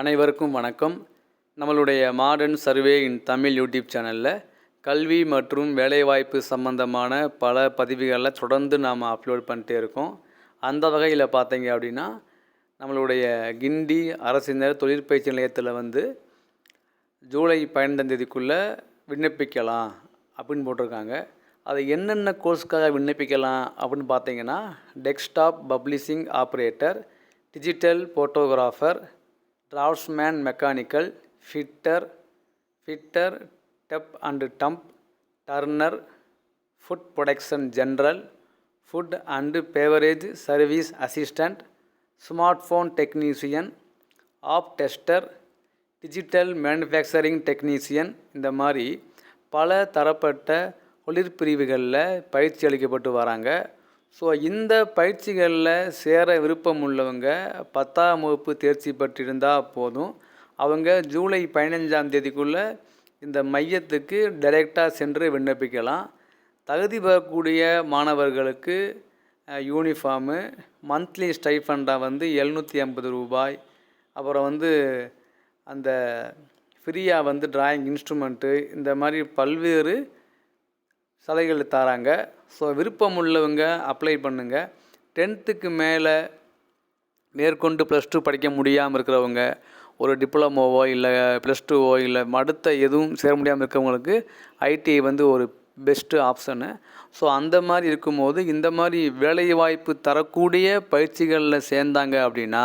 அனைவருக்கும் வணக்கம். நம்மளுடைய modern survey in Tamil YouTube சேனலில் கல்வி மற்றும் வேலைவாய்ப்பு சம்பந்தமான பல பதிவுகளை தொடர்ந்து நாம் அப்லோட் பண்ணிட்டே இருக்கோம். அந்த வகையில் பார்த்தீங்க அப்படின்னா நம்மளுடைய கிண்டி அரசினர் தொழிற்பயிற்சி நிலையத்தில் வந்து ஜூலை பன்னெண்டாம் தேதிக்குள்ளே விண்ணப்பிக்கலாம் அப்படின்னு போட்டிருக்காங்க. அது என்னென்ன கோர்ஸ்க்காக விண்ணப்பிக்கலாம் அப்படின்னு பார்த்தீங்கன்னா desktop publishing operator digital photographer draftsman mechanical fitter fitter Depp and dump turner food production general food and beverage service assistant smart phone technician app tester digital manufacturing technician இந்த மாதிரி பல தரப்பட்ட தொழிற்பிரிவுகளில் பயிற்சி அளிக்கப்பட்டு வராங்க. ஸோ இந்த பயிற்சிகளில் சேர விருப்பம் உள்ளவங்க பத்தாம் வகுப்பு தேர்ச்சி பெற்றிருந்தால் போதும். அவங்க ஜூலை பதினஞ்சாம் தேதிக்குள்ளே இந்த மையத்துக்கு டைரெக்டாக சென்று விண்ணப்பிக்கலாம். தகுதி பெறக்கூடிய மாணவர்களுக்கு யூனிஃபார்மு மந்த்லி ஸ்டைஃபண்டாக வந்து எழுநூற்றி ஐம்பது ரூபாய். அப்புறம் வந்து அந்த ஃப்ரீயாக வந்து டிராயிங் இன்ஸ்ட்ருமெண்ட்டு இந்த மாதிரி பல்வேறு சலுகைகள் தராங்க. ஸோ விருப்பம் உள்ளவங்க அப்ளை பண்ணுங்கள் டென்த்துக்கு மேலே மேற்கொண்டு ப்ளஸ் டூ படிக்க முடியாமல் இருக்கிறவங்க ஒரு டிப்ளமோவோ இல்லை ப்ளஸ் டூவோ இல்லை அடுத்த எதுவும் சேர முடியாமல் இருக்கிறவங்களுக்கு ஐடிஐ வந்து ஒரு பெஸ்ட்டு ஆப்ஷனு ஸோ அந்த மாதிரி இருக்கும்போது இந்த மாதிரி வேலைவாய்ப்பு தரக்கூடிய பயிற்சிகளில் சேர்ந்தாங்க அப்படின்னா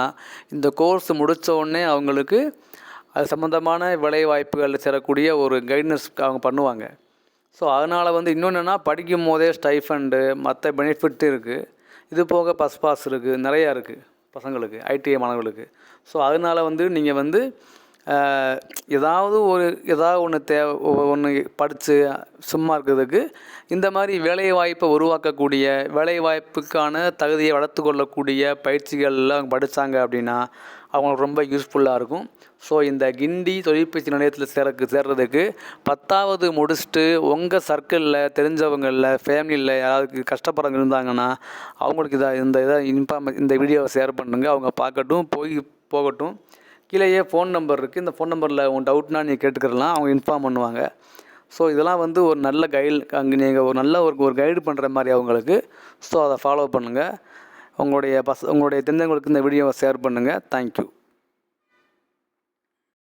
இந்த கோர்ஸ் முடித்த உடனே அவங்களுக்கு அது சம்மந்தமான வேலைவாய்ப்புகளில் சேரக்கூடிய ஒரு கைட்னஸ் அவங்க பண்ணுவாங்க. ஸோ அதனால் வந்து இன்னொன்றுனா படிக்கும் போதே ஸ்டைஃபண்டு மற்ற பெனிஃபிட் இருக்குது இது போக பஸ் பாஸ் இருக்குது நிறையா இருக்குது பசங்களுக்கு ஐடிஐ மாணவர்களுக்கு. ஸோ அதனால் வந்து நீங்கள் வந்து ஏதாவது ஒரு ஏதாவது ஒன்று தே ஒன்று படித்து சும்மா இருக்கிறதுக்கு இந்த மாதிரி வேலைவாய்ப்பை உருவாக்கக்கூடிய வேலைவாய்ப்புக்கான தகுதியை வளர்த்து கொள்ளக்கூடிய பயிற்சிகள்லாம் படித்தாங்க அப்படின்னா அவங்களுக்கு ரொம்ப யூஸ்ஃபுல்லாக இருக்கும். ஸோ இந்த கிண்டி தொழிற்பயிற்சி நிலையத்தில் சேரக்கு சேர்றதுக்கு பத்தாவது முடிச்சுட்டு உங்கள் சர்க்கிளில் தெரிஞ்சவங்களில் ஃபேமிலியில் யாராவது கஷ்டப்படுறவங்க இருந்தாங்கன்னா அவங்களுக்கு இதை இந்த இதை இன்ஃபார்ம் இந்த வீடியோவை ஷேர் பண்ணுங்கள் அவங்க பார்க்கட்டும் போய் போகட்டும். கீழேயே ஃபோன் நம்பர் இருக்குது இந்த ஃபோன் நம்பரில் உங்கள் டவுட்னா நீங்கள் கேட்டுக்கிறலாம். அவங்க இன்ஃபார்ம் பண்ணுவாங்க. ஸோ இதெல்லாம் வந்து ஒரு நல்ல கைடு அங்கே நீங்கள் ஒரு நல்ல ஒரு ஒரு கைடு பண்ணுற மாதிரி அவங்களுக்கு. ஸோ அதை ஃபாலோ பண்ணுங்கள் உங்களுடைய பஸ் உங்களுடைய தெரிஞ்சவங்களுக்கு இந்த வீடியோவை ஷேர் பண்ணுங்கள் தேங்க்யூ